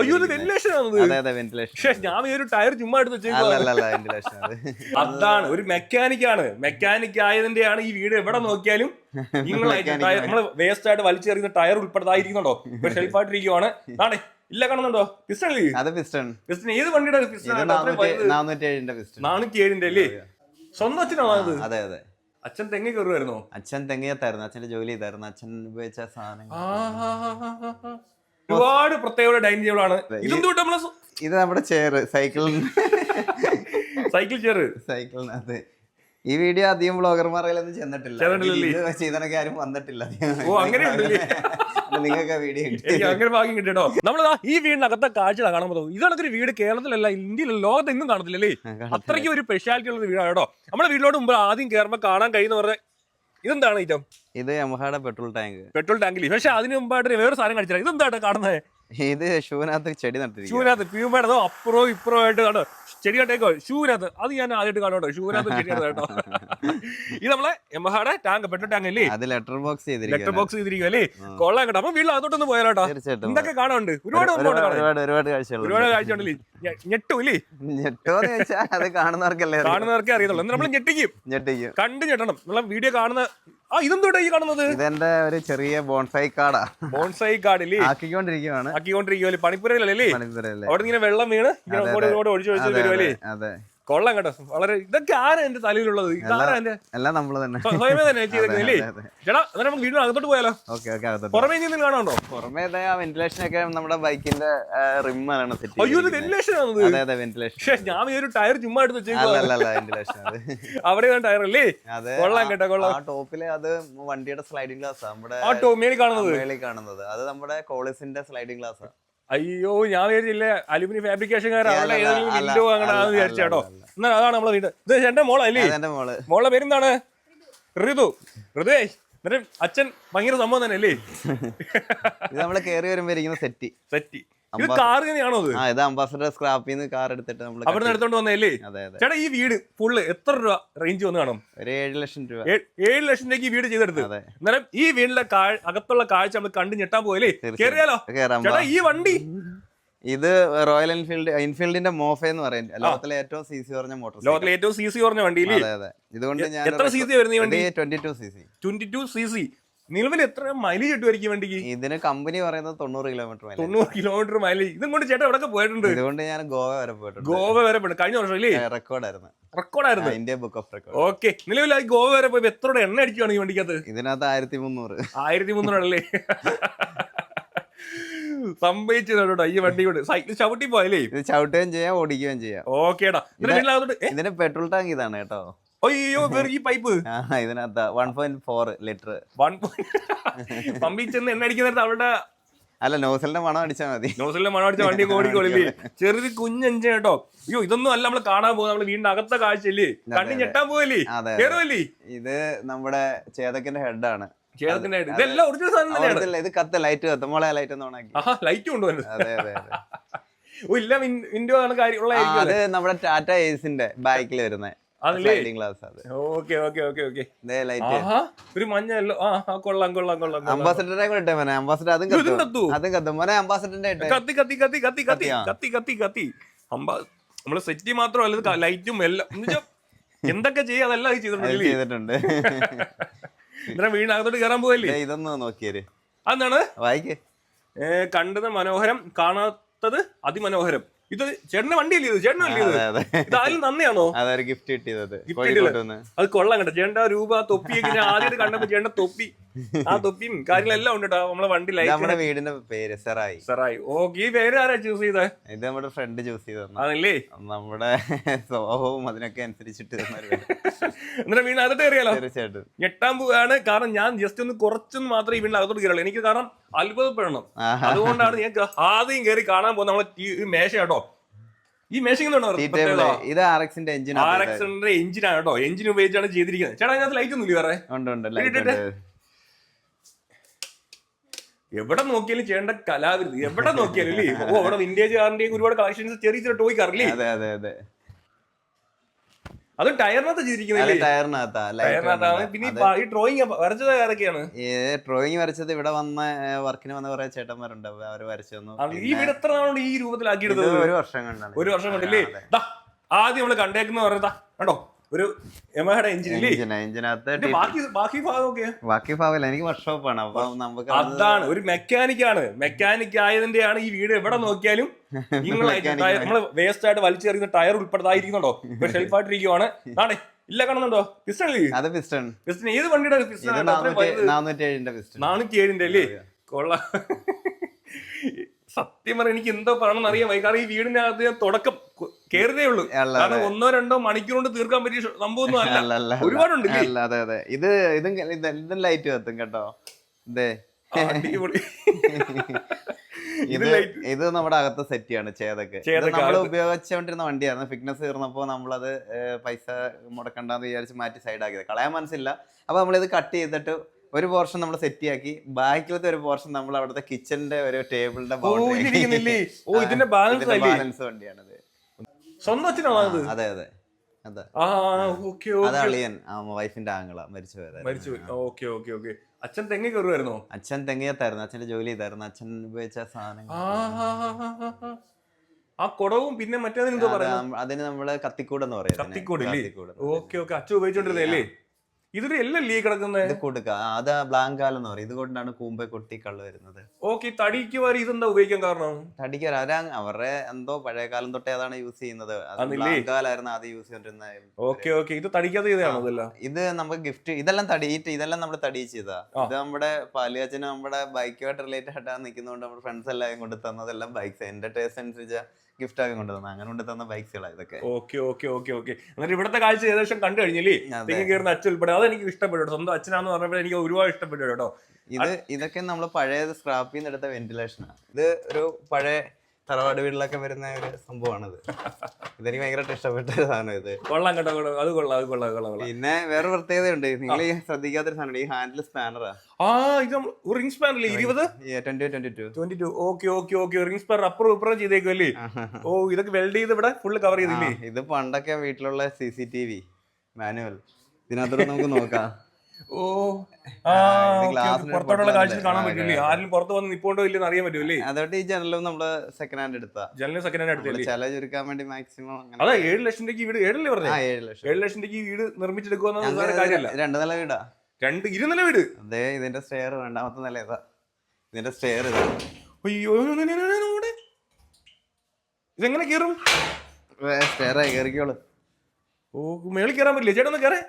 അയ്യോ. വെന്റിലേഷൻ. ആണത് പക്ഷേ ഞാൻ ഈ ഒരു ടയർ ചുമ്മാ എടുത്ത് അതാണ് ഒരു മെക്കാനിക് ആണ് മെക്കാനിക് ആയതിന്റെയാണ് ഈ വീട് എവിടെ നോക്കിയാലും നിങ്ങൾ നമ്മൾ വേസ്റ്റ് ആയിട്ട് വലിച്ചെറിയുന്ന ടയർ ഉൾപ്പെടുത്തായിരിക്കുന്നുണ്ടോ ഇപ്പൊ ഷെൽഫായിട്ടിരിക്കുവാണ്. ആണ് ഇല്ല കാണുന്നുണ്ടോ? പിസ്റ്റൺ അത് പിസ്റ്റൺ പിസ്റ്റൺ ഏത് വണ്ടിയുടെ പിസ്റ്റൺ നാനൂറ്റി ഏഴിന്റെ അല്ലേ? സ്വന്തം അച്ഛനാണോ അതെ അതെ. അച്ഛൻ തെങ്ങി കയറുമായിരുന്നോ അച്ഛൻ തെങ്ങിയത്തായിരുന്നു അച്ഛന്റെ ജോലി ചെയ്തായിരുന്നു. അച്ഛൻ ഉപയോഗിച്ച സാധനങ്ങൾ. ഒരുപാട് പ്രത്യേക ഡൈനിങ് ടേബിളാണ് ഇതും തൊട്ട് നമ്മൾ ഇത് നമ്മുടെ ചെയർ സൈക്കിളിന് സൈക്കിൾ ചെയർ സൈക്കിളിനകത്ത് ഈ വീഡിയോ അധികം ബ്ലോഗർമാരെയൊന്നും ചെന്നിട്ടില്ല. ചെന്നിട്ടില്ലല്ലേ? ഇത് ചെയ്തണക്ക് ആരും വന്നിട്ടില്ല. ഓ, അങ്ങനെയുണ്ടല്ലേ? നിങ്ങൾക്ക് വീഡിയോ അങ്ങനെ ഭാഗ്യം നമ്മളിതാ ഈ വീടിനകത്തെ കാഴ്ച കാണാൻ പോകുന്നത്. ഒരു വീട് കേരളത്തിലല്ല ഇന്ത്യയിലല്ല ലോകത്ത് എന്നും കാണത്തില്ലല്ലേ അത്രയ്ക്ക് ഒരു സ്പെഷ്യാലിറ്റി ഉള്ള വീടാണ് കേട്ടോ. നമ്മുടെ വീട്ടിലോട്ട് മുമ്പ് ആദ്യം കയറുമ്പോൾ കാണാൻ കഴിയുന്ന പറഞ്ഞ ഇതെന്താണ് ഐറ്റം ഇത് യമഹയുടെ പെട്രോൾ ടാങ്ക്. പെട്രോൾ ടാങ്കിൽ. പക്ഷെ അതിന് മുമ്പായിട്ട് വേറെ സാധനം കഴിച്ചില്ല ഇതെന്താണ് കാണുന്നത്? ഇത് ഷൂവിനകത്ത് ചെടി നട്ടിരിക്കും ഷൂവിനകത്ത് പ്യൂമേടതോ അപ്പുറവും ഇപ്പുറവും ആയിട്ട് കണ്ടോ? ചെടി കട്ടേക്കോ ഷൂവിനകത്ത്. അത് ഞാൻ ആദ്യമായിട്ട് കാണോട്ടോ ഷൂവിനകത്ത് ചെടി കേട്ടോ. ഇത് നമ്മളെ യമഹയുടെ ടാങ്ക് പെട്രോൾ ടാങ്ക് അല്ലേ? അത് ലെറ്റർ ബോക്സ് ലെറ്റർ ബോക്സ് ചെയ്തിരിക്കും അല്ലേ? കൊള്ളാം കേട്ടോ. അപ്പൊ വീട്ടിൽ അതോട്ടൊന്ന് പോയാലോട്ടോ എന്തൊക്കെ കാണാനുണ്ട് ഒരുപാട് ഒരുപാട് ഒരുപാട് കാഴ്ചകൾ ഒരുപാട് കാഴ്ച ഉണ്ടല്ലേ ഞെട്ടും ഇല്ലേ? അത് കാണുന്നവർക്കല്ലേ കാണുന്നവർക്കേ അറിയത്തുള്ളൂ. നമ്മൾ ഞെട്ടിക്കും. ഞെട്ടിക്കും. കണ്ട് ഞെട്ടണം. നമ്മളെ വീഡിയോ കാണുന്ന ആ ഇതെന്തോട്ടാ ഈ കാണുന്നത്? ഇതെന്റെ ഒരു ചെറിയ ബോൺസൈ കാടാ. ബോൺസൈ കാർഡില്ലേ ആക്കിക്കൊണ്ടിരിക്കുവാണ്. ആക്കിക്കൊണ്ടിരിക്കുവല്ലേ പണിപ്പുരയിലല്ലേ? അവിടെ ഇങ്ങനെ വെള്ളം വീണ് ഇങ്ങനെ ഒഴിച്ചു ഒഴിച്ചു വരുമല്ലേ അതെ. കൊള്ളാം കേട്ടോ. വളരെ ഇതൊക്കെ ആരാ എന്റെ തലയിലുള്ളത്? ഇതാരാ എന്റെ എല്ലാം നമ്മൾ തന്നെ. സ്വ- സ്വയമേ തന്നെ ചെയ്തേക്കുന്നല്ലേ. ചേട്ടാ അന്നേരം നമുക്ക് വീടിന് അകത്തോട്ട് പോയാലോ? ഓക്കെ ഓക്കെ അകത്തോട്ട് പുറമേ എന്തെങ്കിലും കാണാനുണ്ടോ? പുറമേ ആ വെന്റിലേഷൻ ഒക്കെ നമ്മുടെ ബൈക്കിന്റെ റിമ്മാണ് സെറ്റ് അയ്യോ വെന്റിലേഷൻ ആണത് അതെ അതെ വെന്റിലേഷൻ പക്ഷേ ഞാൻ ഈ ഒരു ടയർ ചുമ്മാ എടുത്ത് അത് അവിടെ ടയർ അല്ലേ? കൊള്ളാം കേട്ടോ, കൊള്ളാം. ആ ടോപ്പിലെ അത് വണ്ടിയുടെ സ്ലൈഡിംഗ് ഗ്ലാസ് നമ്മുടെ ആ ടോമേലി കാണുന്നത്. മേളിൽ കാണുന്നത്. അത് നമ്മുടെ കോളേജിന്റെ സ്ലൈഡിംഗ് ഗ്ലാസ് അയ്യോ ഞാൻ വിചാരിച്ചില്ല അലുമിനിയം അല്ല, ഏതെങ്കിലും വിൻഡോ വിചാരിച്ചേട്ടോ. എന്നാൽ അതാണ് നമ്മളെ വീട്. ഇത് എന്റെ മോളല്ലേ മോളെ. പേരെന്താണ്? ഋതു. ഋതുവേ എന്നിട്ട് അച്ഛൻ ഭയങ്കര സംഭവം തന്നെ അല്ലേ നമ്മൾ കേറി വരുമ്പോ സെറ്റി. സെറ്റി. ഇത് അംബാസഡർ സ്ക്രാപ്പിൽ നിന്ന് കാർ എടുത്തിട്ട് നമ്മൾ അവിടെ നിന്ന് എടുത്തോണ്ട് വന്നല്ലേ ചേട്ടാ ഈ വീട് ഫുള്ള് എത്ര രൂപ റേഞ്ച് വന്ന് കാണും? ഒരു ഏഴ് ലക്ഷം രൂപ. ഏഴ് ലക്ഷം രൂപയ്ക്ക് ഈ വീട് ചെയ്തെടുത്ത്. അന്നേരം ഈ വീടിന്റെ അകത്തുള്ള കാഴ്ച നമ്മൾ കണ്ടു ഞെട്ടാൻ പോയല്ലേ കേറിയാലോ? കേറാം ചേട്ടാ ഈ വണ്ടി? ഇത് റോയൽ എൻഫീൽഡ് എൻഫീൽഡിന്റെ മോഫ എന്ന് പറയും. ലോകത്തിലെ ഏറ്റവും സി സി പറഞ്ഞ മോട്ടോർ ലോകത്തിലെ ഏറ്റവും സി സി കുറഞ്ഞ വണ്ടി അതെ അതെ. ഇതുകൊണ്ട് ഞാൻ എത്ര സി സി വരുന്ന ഈ വണ്ടി? Twenty two C C twenty two C C നിലവിൽ എത്ര മൈലേജ് കിട്ടുമായിരിക്കും ഈ വണ്ടിക്ക്? ഇതിന് കമ്പനി പറയുന്നത് തൊണ്ണൂറ് കിലോമീറ്റർ തൊണ്ണൂറ് കിലോമീറ്റർ മൈലേജ് ഇതും കൊണ്ട് ചേട്ടൻ എവിടെ പോയിട്ടുണ്ട്? ഇതുകൊണ്ട് ഞാൻ ഗോവ വരെ പോയിട്ടുണ്ട്. ഗോവ വരെ പോയിട്ട് കഴിഞ്ഞ വർഷം അല്ലേ റെക്കോർഡായിരുന്നു റെക്കോർഡായിരുന്നു India book of record okay നിലവിൽ ആ ഗോവ വരെ പോയി എത്ര എണ്ണ അടിക്കുകയാണ് ഈ വണ്ടിക്കകത്ത്? ഇതിനകത്ത് ആയിരത്തി മുന്നൂറ് ആയിരത്തി മുന്നൂറല്ലേ അല്ലേ സംഭവിച്ചതോട്ടോ ഈ വണ്ടി കൊണ്ട്. സൈക്കിൾ ചവിട്ടി പോയല്ലേ? ഇത് ചവിട്ടുകയും ചെയ്യാം ഓടിക്കുകയും ചെയ്യാം. ഓക്കേടാ ഇതിന്റെ ഇതിന് പെട്രോൾ ടാങ്ക് ഇതാണ് കേട്ടോ. അയ്യോ വേറെ ഈ പൈപ്പ്. ഇതിനകത്ത്. One point four litre one പമ്പിൽ ചെന്ന് എണ്ണ അടിക്കുന്നിടത്ത് അവളുടെ അല്ല നോസലിന്റെ മണം അടിച്ചാൽ മതി. നോസലിന്റെ മണം അടിച്ച വണ്ടി ഓടിക്കോളില്ലേ ചെറിയ കുഞ്ഞഞ്ച കേട്ടോ. അയ്യോ ഇതൊന്നും അല്ല നമ്മൾ കാണാൻ പോകുന്നത്. നമ്മൾ വീടിന്റെ അകത്തെ കാഴ്ചയല്ലേ? കണ്ണി ഞെട്ടാൻ പോകല്ലേ കേറുമല്ലേ ഇത് നമ്മുടെ ചേതക്കിന്റെ ഹെഡാണ് ചേതത്തിന്റെ ആയിട്ട്. ഇതെല്ലാം ഒറിജിനൽ സാധനം തന്നെയാണ്. ഇത് കത്ത് ലൈറ്റ് കത്ത്. മോളെ ലൈറ്റ് ഒന്ന് ഓണാക്കി ആഹാ ലൈറ്റ് കൊണ്ടുവരുന്നത് അതെ അതെ ഓ ഇല്ല വിൻഡോ ആണ് കാര്യമുള്ള അത് നമ്മുടെ ടാറ്റ ഏസിന്റെ ബാക്കിൽ വരുന്നത് ഒരു മഞ്ഞല്ലോ ആ ആ, കൊള്ളാം കൊള്ളാം കൊള്ളാം കൊള്ളാം. അംബാസഡറെ കൂടെ ഇട്ടേ മോനെ. അംബാസഡർ അതും ഇതും കത്തും. കത്തുവോ? അതും കത്തും. മോനെ അംബാസഡറിന്റെ ഇട്ടേ. കത്തി കത്തി കത്തി കത്തി കത്തി കത്തിയാ? കത്തി കത്തി കത്തി. അമ്പ നമ്മൾ സെറ്റി മാത്രമല്ല ലൈറ്റും എല്ലാം. എന്തൊക്കെ ചെയ്യാ? അതെല്ലാം ചെയ്തിട്ടുണ്ട് ചെയ്തിട്ടുണ്ട്. ഇന്നലെ വീടിനകത്തോട്ട് കയറാൻ പോകല്ലേ ഇതൊന്ന് നോക്കിയത് അതെന്താണ്? വായിക്കേ. കണ്ടത് മനോഹരം കാണാത്തത് അതിമനോഹരം. ഇത് ചേട്ടന്റെ വണ്ടിയല്ലേ ഇത്? ചേട്ടനല്ലേ ഇത്? ഇത് ആരും നന്ദിയാണോ അതൊരു ഗിഫ്റ്റ് കിട്ടിയത്. അത് കൊള്ളാം കേട്ടോ. ചേട്ടന്റെ രൂപ തൊപ്പിയൊക്കെ ഞാൻ ആദ്യമായിട്ട് കണ്ടപ്പോ ചേട്ടന്റെ തൊപ്പി. ആ തൊപ്പിയും കാര്യങ്ങളെല്ലാം ഉണ്ട് കേട്ടോ നമ്മളെ വണ്ടി ലൈറ്റ് നമ്മുടെ വീടിന്റെ പേര് സെറായി. സെറായി. ഓ ഈ പേര് ആരാ ചൂസ് ചെയ്തേ? ഇത് നമ്മുടെ ഫ്രണ്ട് ചൂസ് ചെയ്ത അതല്ലേ നമ്മുടെ സ്വഭാവവും അതിനൊക്കെ അനുസരിച്ചിട്ട്. എന്നിട്ട് അകത്തോട്ട് കയറിയാലോ? തീർച്ചയായിട്ടും. ഞെട്ടാൻ പോവുകയാണ്. കാരണം ഞാൻ ജസ്റ്റ് ഒന്ന് കുറച്ചൊന്ന് മാത്രമേ ഈ വീടിന് അകത്തോട്ട് കയറുള്ളൂ എനിക്ക് കാരണം അത്ഭുതപ്പെടണം. അതുകൊണ്ടാണ് ഞാൻ ആദ്യം കയറി കാണാൻ പോകുന്നത് നമ്മളെ മേശ കേട്ടോ. ഈ മേശ ടീ ഇത് ആർ എക്സിന്റെ എഞ്ചിൻ ആർ എക്സിന്റെ എഞ്ചിനാണ് കേട്ടോ. എഞ്ചിൻ ഉപയോഗിച്ചാണ് ചെയ്തിരിക്കുന്നത്. ചേട്ടാ അതിനകത്ത് ലൈറ്റ് ഒന്നും ഇല്ല വേറെ? ഉണ്ട് ഉണ്ട്. ലൈറ്റ് ഇട്ടിട്ട്. ഉണ്ട്. എവിടെ നോക്കിയാലും ചെയ്യേണ്ട കലാകൃതി എവിടെ നോക്കിയാലും അല്ലേ? ഓ അവിടെ വിന്റേജ് കാറിന്റെ ഒരുപാട് കളക്ഷൻസ് ചെറിയ ചെറിയ ടോയ് കാറില്ലേ അതെ അതെ അതെ. അതും ടയറിനകത്ത് ചെയ്തിരിക്കുന്നില്ലേ ടയറിനകത്താ. ടയറിനകത്താണ് പിന്നെ ഈ ഡ്രോയിങ് വരച്ചത് ആരൊക്കെയാണ്? ഡ്രോയിങ് വരച്ചത് ഇവിടെ വന്ന വർക്കിന് വന്ന കുറെ ചേട്ടന്മാരുണ്ട്. അവർ വരച്ചു തന്നു. ഈ വീട് എത്ര നാളുകൊണ്ട് ഈ രൂപത്തിലാക്കി ഇത് എടുത്തത് ഒരു വർഷം കണ്ടു ഒരു വർഷം കണ്ടില്ലേ? ആദ്യം നമ്മൾ കണ്ടേക്കുന്ന പറഞ്ഞതാ കണ്ടോ? ഒരു യമഹയുടെ എഞ്ചിൻ ഇല്ലേ എഞ്ചിനകത്ത് ബാക്കി ബാക്കി ഭാഗമൊക്കെ ബാക്കി ഭാവില്ല എനിക്ക് വർക്ക്ഷോപ്പാണ് അപ്പൊ നമുക്ക് അതാണ് ഒരു മെക്കാനിക് ആണ്. മെക്കാനിക് ആയതിന്റെയാണ് ഈ വീട് എവിടെ നോക്കിയാലും നിങ്ങൾ നമ്മൾ നമ്മൾ വേസ്റ്റ് ആയിട്ട് വലിച്ചെറിയുന്ന ടയർ ഉൾപ്പെടുത്താതിരിക്കുന്നുണ്ടോ? ഇപ്പൊ ഷെൽഫായിട്ടിരിക്കുവാണ് ഇല്ല കാണുന്നുണ്ടോ? പിസ്റ്റൺ അത് പിസ്റ്റൺ പിസ്റ്റൺ ഏത് വണ്ടിയുടെ പിസ്റ്റൺ നാനൂറ്റി ഏഴിന്റെ അല്ലേ? കൊള്ള. സത്യം പറഞ്ഞ എനിക്ക് എന്തോ പറയണമെന്ന് അറിയാം കാരണം ഈ വീടിനകത്ത് ഞാൻ തുടക്കം. കയറിയതേ ഉള്ളൂ. കാരണം ഒന്നോ രണ്ടോ മണിക്കൂർ കൊണ്ട് തീർക്കാൻ പറ്റിയ സംഭവമൊന്നും അല്ല. അല്ല അല്ല ഒരുപാടുണ്ട് അതെ അതെ. ഇത് ഇതും ഇത് ലൈറ്റ് കത്തും കേട്ടോ. ഇതേ. ഇത് ഇത് നമ്മുടെ അകത്തെ സെറ്റിയാണ് ചേതക്ക്. നമ്മൾ. ഉപയോഗിച്ചുകൊണ്ടിരുന്ന വണ്ടിയായിരുന്നു. ഫിറ്റ്നസ് തീർന്നപ്പോ നമ്മളത് പൈസ മുടക്കണ്ടെന്ന് വിചാരിച്ച് മാറ്റി സൈഡ് ആക്കിയത്. കളയാൻ മനസ്സില്ല. അപ്പൊ നമ്മളിത് കട്ട് ചെയ്തിട്ട് ഒരു പോർഷൻ നമ്മൾ സെറ്റ് ആക്കി ബാക്കിലത്തെ ഒരു പോർഷൻ നമ്മൾ അവിടുത്തെ കിച്ചന്റെ ഒരു ടേബിളിന്റെ ബാലൻസ് വണ്ടിയാണിത്. സ്വന്തം അച്ഛനാണോ അത് അതെ. അതെ. അതെ ആ ഓക്കെ അത് അളിയൻ. വൈഫിന്റെ ആങ്ങള മരിച്ചു മരിച്ചു ഓക്കെ ഓക്കെ ഓക്കെ. അച്ഛൻ തെങ്ങ കയറുമായിരുന്നോ അച്ഛൻ തെങ്ങിയത്തായിരുന്നു. അച്ഛന്റെ ജോലി ചെയ്തായിരുന്നു അച്ഛൻ ഉപയോഗിച്ച സാധനങ്ങൾ. ആ കുടവും പിന്നെ മറ്റേതിനെന്തോ അം- അതിന് നമ്മൾ കത്തിക്കൂടെന്ന് പറയും. കത്തിക്കൂട്? Okay okay. അച്ഛൻ ഉപയോഗിച്ചോണ്ടിരുന്നേ അല്ലേ ഇതൊരു എല്ലല്ലേ കിടക്കുന്നത് ഇത് കൊടുക്ക. അത് ബ്ലാങ്കാലം എന്ന് പറയും. ഇതുകൊണ്ടാണ് കൂമ്പെ കൊട്ടി കള്ള് വരുന്നത്. ഓക്കെ തടിക്ക് വരെ ഇതെന്താ ഉപയോഗിക്കാൻ കാരണം? തടിക്ക് അവരാ അവരുടെ എന്തോ പഴയ കാലം തൊട്ടേ അതാണ് യൂസ് ചെയ്യുന്നത്? ബ്ലാങ്കാലായിരുന്നു ആദ്യം യൂസ് ചെയ്തിരുന്ന ഓക്കെ ഓക്കെ. ഇത് തടിക്കാതെ ചെയ്തതാണോ ഇത് നമുക്ക് ഗിഫ്റ്റ് ഇതെല്ലാം തടിയിട്ട് ഇതെല്ലാം നമ്മൾ തടി ചെയ്താ. ഇത് നമ്മുടെ പാലിയച്ചനും നമ്മുടെ ബൈക്കുമായിട്ട് റിലേറ്റഡ് ആയിട്ടാണ് നിൽക്കുന്നതുകൊണ്ട് നമ്മുടെ ഫ്രണ്ട്സ് എല്ലാം കൊണ്ട് തന്നതെല്ലാം ബൈക്സ് എന്റെ ടേസ്റ്റ് അനുസരിച്ച് ഗിഫ്റ്റ് ആക്കി കൊണ്ടുതന്ന അങ്ങനെ കൊണ്ട് തന്ന ബൈക്സുകളാണ് ഇതൊക്കെ. Okay okay okay okay. എന്നിട്ട് ഇവിടുത്തെ കാഴ്ച ഏകദേശം കണ്ടു കഴിഞ്ഞില്ലേ? കയറുന്ന അച്ഛൻ ഉൾപ്പെടെ അതെനിക്ക് ഇഷ്ടപ്പെട്ടു കേട്ടോ. സ്വന്തം അച്ഛനാന്ന് പറഞ്ഞപ്പോൾ എനിക്ക് ഒരുപാട് ഇഷ്ടപ്പെട്ടു കേട്ടോ. ഇത് ഇതൊക്കെ നമ്മൾ പഴയ സ്ക്രാപ്പിൽ നിന്ന് എടുത്ത വെന്റിലേഷനാണ് ഇത് ഒരു പഴയ തറവാട് വീട്ടിലൊക്കെ വരുന്ന ഒരു സംഭവമാണിത്. ഇതെനിക്ക് ഭയങ്കരമായിട്ട് ഇഷ്ടപ്പെട്ട ഒരു സാധനം ഇത്. കൊള്ളാം കേട്ടോ. അത് കൊള്ളാം അത് കൊള്ളാം കൊള്ളാം പിന്നെ വേറെ പ്രത്യേകതയുണ്ട്. നിങ്ങൾ ഈ ശ്രദ്ധിക്കാത്തൊരു സാധനം ഈ ഹാൻഡിൽ സ്പാനറാ ആ. ഇത് റിംഗ് സ്പാനർ ഇരുപത്? Twenty two okay okay okay ring spanner അപ്പുറം ഇപ്പുറം ചെയ്തേക്കും അല്ലേ ഓ ഇതൊക്കെ വെൽഡ് ചെയ്ത് ഇവിടെ ഫുള്ള് കവർ ചെയ്തില്ലേ? ഇത് പണ്ടൊക്കെ വീട്ടിലുള്ള C C T V manual ഇതിനകത്തോടെ നമുക്ക് നോക്കാം. ഓ. പുറത്തോട്ടുള്ള കാഴ്ച കാണാൻ പറ്റില്ലേ ആരും പുറത്ത് വന്ന് നിപ്പോണ്ടോ ഇല്ലെന്ന് അറിയാൻ ഈ ജനലും നമ്മൾ സെക്കൻഡ് ഹാൻഡ് എടുത്താ. സെക്കൻഡ് ഹാൻഡ് നമ്മൾ എടുത്തില്ലേ? ചില ചുരുക്കാൻ വേണ്ടി മാക്സിമം അതാ ഏഴ് ലക്ഷം രൂപയ്ക്ക് വീട് ഏഴല്ലേ പറഞ്ഞേ? ആ ഏഴ് ലക്ഷം. ഏഴ് ലക്ഷം രൂപയ്ക്ക് ഈ വീട് നിർമ്മിച്ചെടുക്കുക എന്നത് കാര്യമല്ല. രണ്ട് നില വീടാ. രണ്ട് ഇരുനില വീട്? അതെ ഇതിന്റെ സ്റ്റെയർ രണ്ടാമത്തെ നില ഇതാ. ഇതിന്റെ സ്റ്റെയർ ഇതാ. അയ്യോ. ഇതെങ്ങനെ കയറും? സ്റ്റെയർ ആയി കയറിക്കോളൂ. ഓ മേളിൽ കയറാൻ പറ്റില്ല? ചേട്ടൻ ഒന്ന് കയറേ.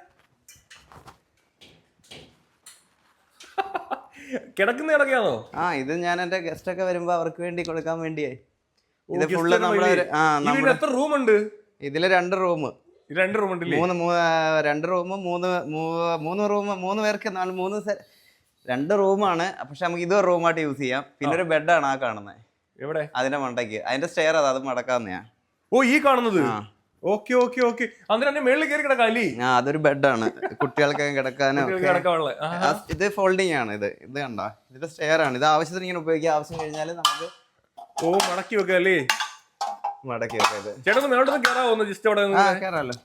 കിടക്കുന്ന കിടക്കാണോ ആ ഇത് ഞാൻ എന്റെ ഗസ്റ്റ് ഒക്കെ വരുമ്പോ അവർക്ക് വേണ്ടി കൊടുക്കാൻ വേണ്ടിയായി. ഇത് ഫുള്ള് നമ്മളെ ആ നമ്മുടെ എത്ര റൂം ഉണ്ട്? ഇതിൽ രണ്ട് റൂം രണ്ട് റൂം ഉണ്ടല്ലേ? മൂന്ന് മൂന്ന് രണ്ട് റൂം മൂന്ന് മൂന്ന് റൂം മൂന്ന് പേർക്ക് നാല് മൂന്ന് രണ്ട് റൂമാണ് പക്ഷെ നമുക്ക് ഇത് റൂമായിട്ട് യൂസ് ചെയ്യാം. പിന്നെ ഒരു ബെഡാണ് ആ കാണുന്നത് എവിടെ? അതിന്റെ മണ്ടയ്ക്ക്. അതിന്റെ സ്റ്റെയർ അത് അത് മടക്കാവുന്നയാ. ഓ ഈ കാണുന്നത്. Okay okay okay. അന്നേരം മേളിൽ കയറി കിടക്കാം അല്ലേ ആ അതൊരു ബെഡാണ്. കുട്ടികൾക്കൊക്കെ കിടക്കാനോ ഇത് ഫോൾഡിങ് ആണ്. ഇത് ഇത് കണ്ട? ഇതിന്റെ സ്റ്റെയർ ആണ്. ഇത് ആവശ്യത്തിന് ഇങ്ങനെ ഉപയോഗിക്കാം. ആവശ്യം കഴിഞ്ഞാൽ നമുക്ക് ഓ മടക്കി വെക്കാം അല്ലേ മടക്കി വെക്കുക ഇത്. ചേട്ടാ നേരത്തെ മേളോട്ട് കയറാവോ ഒന്ന് ജസ്റ്റ് അവിടെ കയറാലോ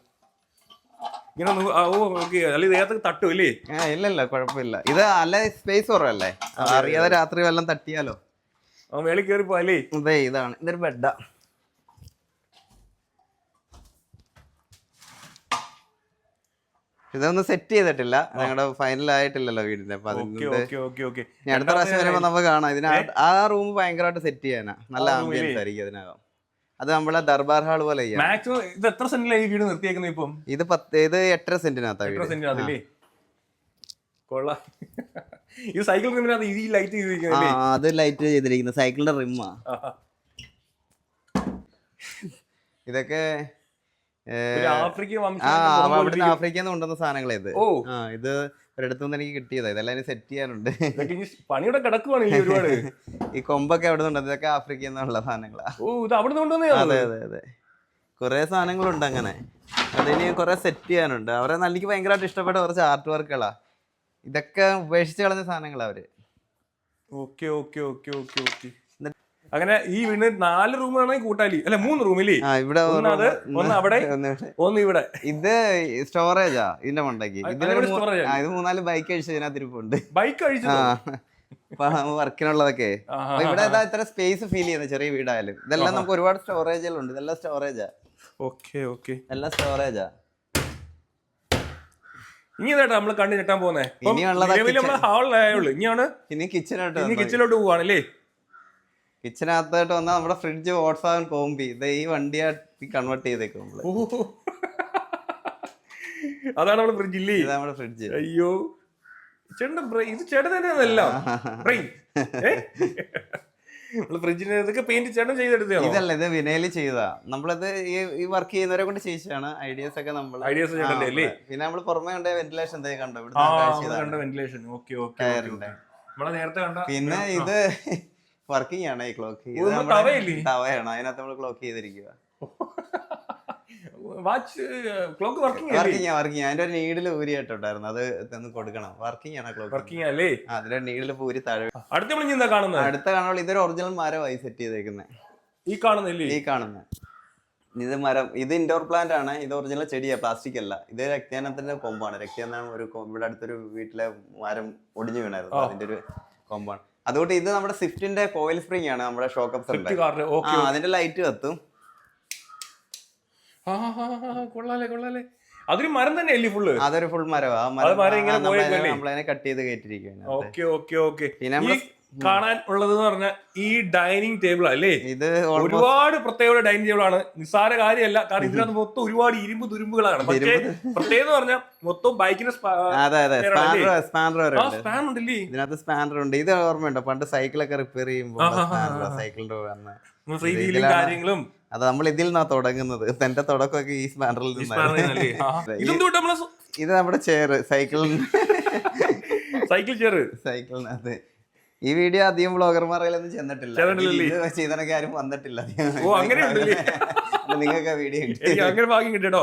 ഇങ്ങനെ ഓ ഓക്കെ അല്ലെ ദേഹത്ത് തട്ടും അല്ലേ ആ ഇല്ല ഇല്ല കുഴപ്പമില്ല. ഇത് അല്ല സ്പേസ് കുറവല്ലേ? അറിയാതെ രാത്രി വല്ലതും തട്ടിയാലോ? മേളിൽ കയറി പോ അല്ലേ ഇതാണ്. ഇതൊരു ബെഡാ. ഇതൊന്നും സെറ്റ് ചെയ്തിട്ടില്ല. ഞങ്ങളുടെ ഫൈനൽ ആയിട്ടില്ലല്ലോ വീടിന്റെ. അപ്പൊ അതിന്റെ ഓക്കെ അടുത്ത പ്രാവശ്യം വരുമ്പോ നമുക്ക് കാണാം. ഇതിന് ആ- റൂം ഭയങ്കരമായിട്ട് സെറ്റ് ചെയ്യാനാ. നല്ല ആംബിയൻസ്? ആയിരിക്കും അതിനകം. അത് നമ്മളെ ദർബാർ ഹാൾ പോലെ മാക്സിമം ഇത് എത്ര സെന്റിലാണ് ഈ വീട് നിർത്തിയേക്കുന്നത് ഇപ്പം? ഇത് പത്ത് ഇത് എട്ടര സെന്റിനകത്താ വീട്. കൊള്ളാം. ഇത് സൈക്കിൾ റിമിനകത്ത് ഈ ലൈറ്റ് ആ അത് ലൈറ്റ് ചെയ്തിരിക്കുന്നത് സൈക്കിളിന്റെ റിമ്മാ ഇതൊക്കെ ആഫ്രിക്കൻ ആ വംശം അവിടുന്ന് ആഫ്രിക്കയിൽ നിന്ന് കൊണ്ടുവന്ന സാധനങ്ങൾ ഇത്. ഓ. ആ ഇത് ഒരിടത്തുനിന്ന് എനിക്ക് കിട്ടിയതാ. ഇതെല്ലാം സെറ്റ് ചെയ്യാനുണ്ട്. പണിയുടെ കിടക്കുവാണ് ഒരുപാട്? ഈ കൊമ്പൊക്കെ അവിടെ നിന്നുണ്ട്? ഇതൊക്കെ ആഫ്രിക്കയിൽ നിന്നുള്ള സാധനങ്ങളാ. ഓ ഇത് അവിടെ നിന്ന് അതെ അതെ അതെ. കുറെ സാധനങ്ങളുണ്ട് അങ്ങനെ. അതിന് കുറെ സെറ്റ് ചെയ്യാനുണ്ട്. അവരെ എനിക്ക് ഭയങ്കരമായിട്ട് ഇഷ്ടപ്പെട്ട കുറച്ച് ആർട്ട് വർക്കുകളാ ഇതൊക്കെ ഉപേക്ഷിച്ച് കളഞ്ഞ സാധനങ്ങളാ അവർ. Okay okay okay okay okay. അങ്ങനെ ഈ വീടിന് നാല് റൂമാണെങ്കിൽ കൂട്ടാലി. അല്ലെ മൂന്ന് റൂമില്ലേ ഇവിടെ ഒന്ന് അത്, ഒന്ന് ഒന്ന് അവിടെ, ഒന്ന് ഇവിടെ. ഇത് സ്റ്റോറേജാ ഇതിന്റെ മണ്ടക്ക് ഇത് മൂന്നാൽ ബൈക്ക് അഴിച്ചു ഇതിനകത്ത് ഇരിപ്പുണ്ട്. ബൈക്ക് അഴിച്ചു വർക്കിനുള്ളതൊക്കെ ഇവിടെ ഇതാ ഇത്ര സ്പേസ് ഫീൽ ചെയ്യുന്ന ചെറിയ വീടായാലും. ഇതെല്ലാം നമുക്ക് ഒരുപാട് സ്റ്റോറേജുകളുണ്ട് ഇതെല്ലാം സ്റ്റോറേജാ ഓക്കെ ഓക്കെ. എല്ലാം സ്റ്റോറേജാ ഇനി ഇതായിട്ട് നമ്മൾ കണ്ടു ഞെട്ടാൻ പോകുന്നേ. ഇനിയുള്ളത് നിലവിൽ ഹാളിലായുള്ളൂ ഇനിയാണ് ഇനി കിച്ചണിലോട്ട് പോവാണല്ലേ കിച്ചനകത്തായിട്ട് വന്നാൽ നമ്മുടെ ഫ്രിഡ്ജ് വാട്സാവൻ കോമ്പി ഇത് ഈ വണ്ടിയായിട്ട് കൺവേർട്ട് ചെയ്തേക്കും നമ്മൾ. അതാണ് നമ്മുടെ ഫ്രിഡ്ജ് ഇല്ലേ? ഇതാ നമ്മുടെ ഫ്രിഡ്ജ് അയ്യോ. ബ്രെയിൻ ഇത് ചേട്ടൻ തന്നെയാണല്ല. ബ്രെയിൻ നമ്മൾ ഫ്രിഡ്ജിന് ഇതൊക്കെ പെയിന്റ് ചേട്ടൻ ചെയ്തെടുത്തതാണോ? ഇതല്ല ഇത് വിനയിൽ ചെയ്തതാ. നമ്മളിത് ഈ വർക്ക് ചെയ്യുന്നവരെ കൊണ്ട് ചെയ്യിച്ചാണ് ഐഡിയാസ് ഒക്കെ നമ്മൾ ഐഡിയസ് അല്ലേ? പിന്നെ നമ്മൾ പുറമെ കണ്ട വെന്റിലേഷൻ കണ്ടോ? ഇവിടെ നമ്മൾ കണ്ട വെന്റിലേഷൻ ഓക്കെ ഓക്കെ നമ്മളെ നേരത്തെ കണ്ട പിന്നെ ഇത് വർക്കിംഗ് ആണ് ഈ ക്ലോക്ക്? തവയാണ്. അതിനകത്ത് നമ്മൾ ക്ലോക്ക് ചെയ്തിരിക്കുക watch clock working working working അതിന്റെ ഒരു നീഡിൽ ഊരിയായിട്ടുണ്ടായിരുന്നു അത് ഒന്ന് കൊടുക്കണം. വർക്കിംഗ് ആണ് ക്ലോക്ക് വർക്കിംഗ് അല്ലേ? അതിന്റെ നീഡിൽ ഊരി താഴെ. അടുത്ത നമ്മൾ എന്താ കാണുന്നത്? അടുത്ത കാണുമ്പോൾ ഇതൊരു ഒറിജിനൽ മരമായി സെറ്റ് ചെയ്തേക്കുന്നത് ഈ കാണുന്നില്ലേ ഈ കാണുന്ന. ഇത് മരം ഇത് ഇൻഡോർ പ്ലാന്റ് ആണ്. ഇത് ഒറിജിനൽ ചെടിയാണ് പ്ലാസ്റ്റിക് അല്ല. ഇത് രക്തയാനത്തിന്റെ കൊമ്പാണ്. രക്തയാനം ഒരു ഇവിടെ അടുത്തൊരു വീട്ടിലെ മരം ഒടിഞ്ഞു വീണായിരുന്നു. അതിന്റെ ഒരു കൊമ്പാണ്. അതുകൊണ്ട് ഇത് നമ്മുടെ സ്വിഫ്റ്റിന്റെ കോയിൽ സ്പ്രിംഗ് ആണ് നമ്മുടെ ഷോക്ക് ഓക്കെ അതിന്റെ ലൈറ്റ് കത്തും. കൊള്ളാലേ കൊള്ളാലേ. അതൊരു മരം തന്നെ അല്ലേ ഫുള്ള് അതൊരു ഫുൾ മരമാണ് ആ മരം ഇങ്ങനെ കട്ട് ചെയ്ത് കയറ്റിരിക്കുകയാണ് ഓക്കെ ഓക്കെ ഓക്കെ. പിന്നെ കാണാൻ ഉള്ളത് എന്ന് പറഞ്ഞാൽ ഈ ഡൈനിങ് ടേബിൾ അല്ലേ? ഇത് ഒരുപാട് പ്രത്യേകത ഡൈനിങ് ടേബിൾ ആണ്. നിസ്സാര കാര്യമല്ല. കാരണം ഇതിനകത്ത് മൊത്തം ഒരുപാട് ഇരുമ്പ് തുരുമ്പുകളാണ്. പക്ഷേ പ്രത്യേകത എന്ന് പറഞ്ഞാൽ മൊത്തം ബൈക്കിന് സ്പാനർ ഉണ്ടല്ലേ? ഇതിനകത്ത് സ്പാനർ ഉണ്ട്. ഇത് ഓർമ്മയുണ്ടോ? പണ്ട് സൈക്കിളൊക്കെ റിപ്പയർ ചെയ്യുമ്പോൾ സൈക്കിളിന്റെ വന്ന്. കാര്യങ്ങളും. അത് നമ്മൾ ഇതിൽ നിന്നാണ് തുടങ്ങുന്നത്. തന്റെ തുടക്കമൊക്കെ ഈ സ്പാനറിൽ നിന്നാണ്. ഇത് നമ്മുടെ ചെയർ സൈക്കിളിന് സൈക്കിൾ ചെയർ സൈക്കിളിനകത്ത് ഈ വീഡിയോ അധികം ബ്ലോഗർമാർ ബ്ലോഗർമാരെല്ലാം ചെന്നിട്ടില്ല ചെയ്തനൊക്കെ ആരും വന്നിട്ടില്ല. ഓ, അങ്ങനെ? നിങ്ങൾക്ക് വീഡിയോ അങ്ങനെ ഭാഗ്യം കിട്ടിയോ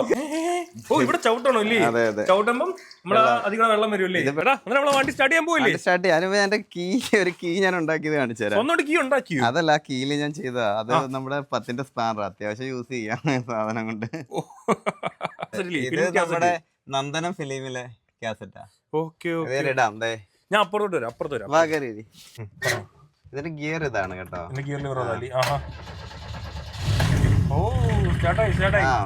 ഓ ഇവിടെ ചവിട്ടണോ ഇല്ലേ? അതെ അതെ. ചവിട്ടുമ്പം നമ്മളെ അധികം വെള്ളം വരുമല്ലേ? നമ്മളെ വണ്ടി സ്റ്റാർട്ട് ചെയ്യാൻ പോയില്ലേ സ്റ്റാർട്ട് ചെയ്യാൻ എന്റെ കീ ഒരു കീ ഞാൻ ഉണ്ടാക്കിയത് കാണിച്ചു തരാം. ഒന്നോട്ട് കീ ഉണ്ടാക്കി അതല്ല കീൽ ഞാൻ ചെയ്തതാ. അത് നമ്മുടെ പത്തിന്റെ സ്പാനർ അത്യാവശ്യം യൂസ് ചെയ്യാം സാധനം കൊണ്ട്. ഇത് നമ്മുടെ നന്ദനം ഫിലിമിലെ കാസറ്റാ ഓക്കെ ഇടാം ദേ. ഞാൻ അപ്പുറത്തോട്ട് വരാം അപ്പുറത്ത് വരാം. വാ ഇതിന്റെ ഗിയർ ഇതാണ് കേട്ടോ. എന്റെ ഗിയർ പറഞ്ഞാലി ആഹാ. ഓ സ്റ്റാർട്ടായി സ്റ്റാർട്ടായി ആ.